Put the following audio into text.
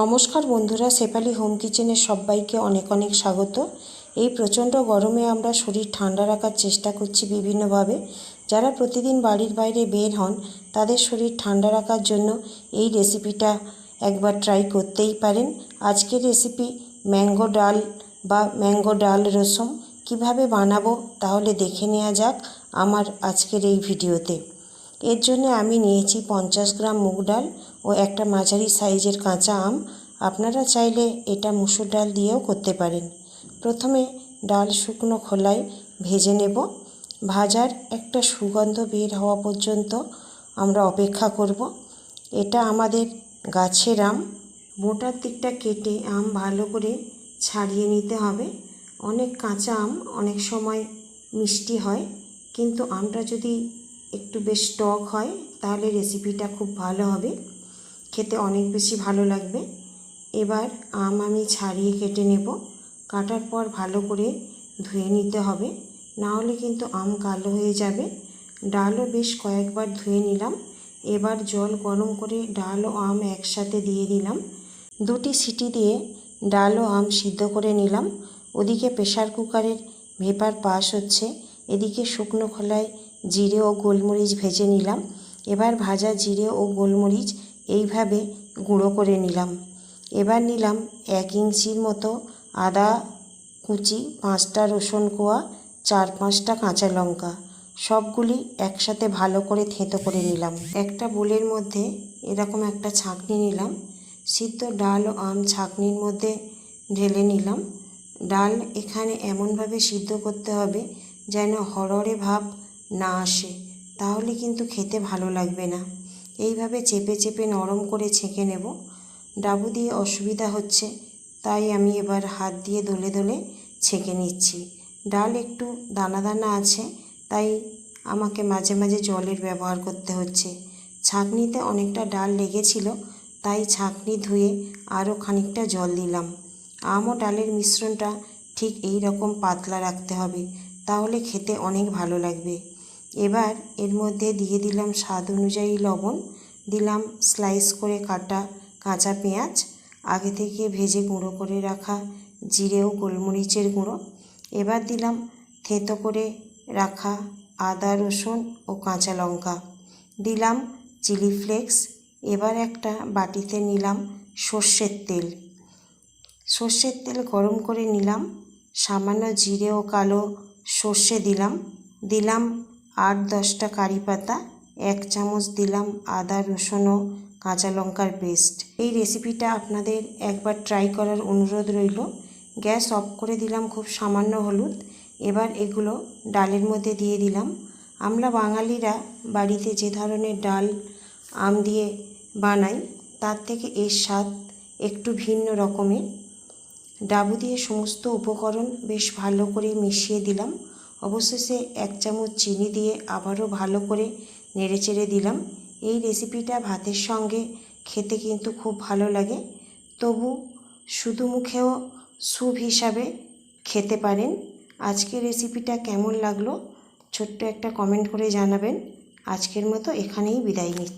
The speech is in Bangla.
নমস্কার বন্ধুরা, শেফালি হোম কিচেনের সবাইকে অনেক অনেক স্বাগত। এই প্রচণ্ড গরমে আমরা শরীর ঠান্ডা রাখার চেষ্টা করছি বিভিন্নভাবে। যারা প্রতিদিন বাড়ির বাইরে বের হন, তাদের শরীর ঠান্ডা রাখার জন্য এই রেসিপিটা একবার ট্রাই করতেই পারেন। আজকের রেসিপি ম্যাঙ্গো ডাল বা ম্যাঙ্গো ডাল রসম কীভাবে বানাবো তাহলে দেখে নেওয়া যাক আমার আজকের এই ভিডিওতে। এর জন্য আমি নিয়েছি পঞ্চাশ গ্রাম মুগ ডাল ও একটা মাঝারি সাইজের কাঁচা আম। আপনারা চাইলে এটা মুসুর ডাল দিয়েও করতে পারেন। প্রথমে ডাল শুকনো খোলায় ভেজে নেব। ভাজার একটা সুগন্ধ বের হওয়া পর্যন্ত আমরা অপেক্ষা করব। এটা আমাদের গাছের আম। মোটার দিকটা কেটে আম ভালো করে ছাড়িয়ে নিতে হবে। অনেক কাঁচা আম অনেক সময় মিষ্টি হয়, কিন্তু আমটা যদি একটু বেশ টক হয়, তাহলে রেসিপিটা খুব ভালো হবে। খেতে অনেক বেশি ভালো লাগবে। এবার আম আমি ছাড়িয়ে কেটে নেব। কাটার পর ভালো করে ধুয়ে নিতে হবে। না হলে কিন্তু আম কালো হয়ে যাবে। ডালও বেশ কয়েকবার ধুয়ে নিলাম। এবার জল গরম করে ডাল ও আম একসাথে দিয়ে দিলাম। দুটি সিটি দিয়ে ডাল ও আম সিদ্ধ করে নিলাম। ওদিকে প্রেশার কুকারের ভেপার পাস হচ্ছে। এদিকে শুকনো খোলায় জিরে ও গোলমরিচ ভেজে নিলাম। এবার ভাজা জিরে ও গোলমরিচ এইভাবে গুঁড়ো করে নিলাম। এবার নিলাম এক ইঞ্চির মতো আদা কুচি, পাঁচটা রসুন কোয়া, চার পাঁচটা কাঁচা লঙ্কা। সবগুলি একসাথে ভালো করে থেঁতো করে নিলাম। একটা বোলের মধ্যে এরকম একটা ছাঁকনি নিলাম। সিদ্ধ ডাল ও আম ছাঁকনির মধ্যে ঢেলে নিলাম। ডাল এখানে এমনভাবে সিদ্ধ করতে হবে যেন হরড়ে ভাব না আসে, তাহলে কিন্তু খেতে ভালো লাগবে না। এইভাবে চেপে চেপে নরম করে ছেঁকে নেব। ডাবু দিয়ে অসুবিধা হচ্ছে, তাই আমি এবার হাত দিয়ে দলে দলে ছেঁকে নিচ্ছি। ডাল একটু দানা দানা আছে, তাই আমাকে মাঝে মাঝে জলের ব্যবহার করতে হচ্ছে। ছাঁকনিতে অনেকটা ডাল লেগেছিল, তাই ছাঁকনি ধুয়ে আরও খানিকটা জল দিলাম। আম ও ডালের মিশ্রণটা ঠিক এই রকম পাতলা রাখতে হবে, তাহলে খেতে অনেক ভালো লাগবে। এবার এর মধ্যে দিয়ে দিলাম স্বাদ অনুযায়ী লবণ, দিলাম স্লাইস করে কাটা কাঁচা পেঁয়াজ, আগে থেকে ভেজে গুঁড়ো করে রাখা জিরে ও গোলমরিচের গুঁড়ো। এবার দিলাম থেঁতো করে রাখা আদা, রসুন ও কাঁচা লঙ্কা। দিলাম চিলি ফ্লেক্স এবার একটা বাটিতে নিলাম সর্ষের তেল। সর্ষের তেল গরম করে নিলাম, সামান্য জিরে ও কালো সর্ষে দিলাম দিলাম আট দশটা কারি পাতা, এক চামচ দিলাম আদা, রসুন ও কাঁচা লঙ্কার পেস্ট। এই রেসিপিটা আপনাদের একবার ট্রাই করার অনুরোধ রইল। গ্যাস অফ করে দিলাম খুব সামান্য হলুদ। এবার এগুলো ডালের মধ্যে দিয়ে দিলাম। আমরা বাঙালিরা বাড়িতে যে ধরনের ডাল, আম দিয়ে বানাই, তার থেকে এর স্বাদ একটু ভিন্ন রকমের। ডাবু দিয়ে সমস্ত উপকরণ বেশ ভালো করে মিশিয়ে দিলাম। অবশেষে এক চামচ চিনি দিয়ে আবারও ভালো করে নেড়েচেড়ে দিলাম। এই রেসিপিটা ভাতের সঙ্গে খেতে কিন্তু খুব ভালো লাগে। তবু শুধু মুখেও স্যুপ হিসাবে খেতে পারেন। আজকের রেসিপিটা কেমন লাগল, ছোট্ট একটা কমেন্ট করে জানাবেন। আজকের মতো এখানেই বিদায় নিচ্ছি।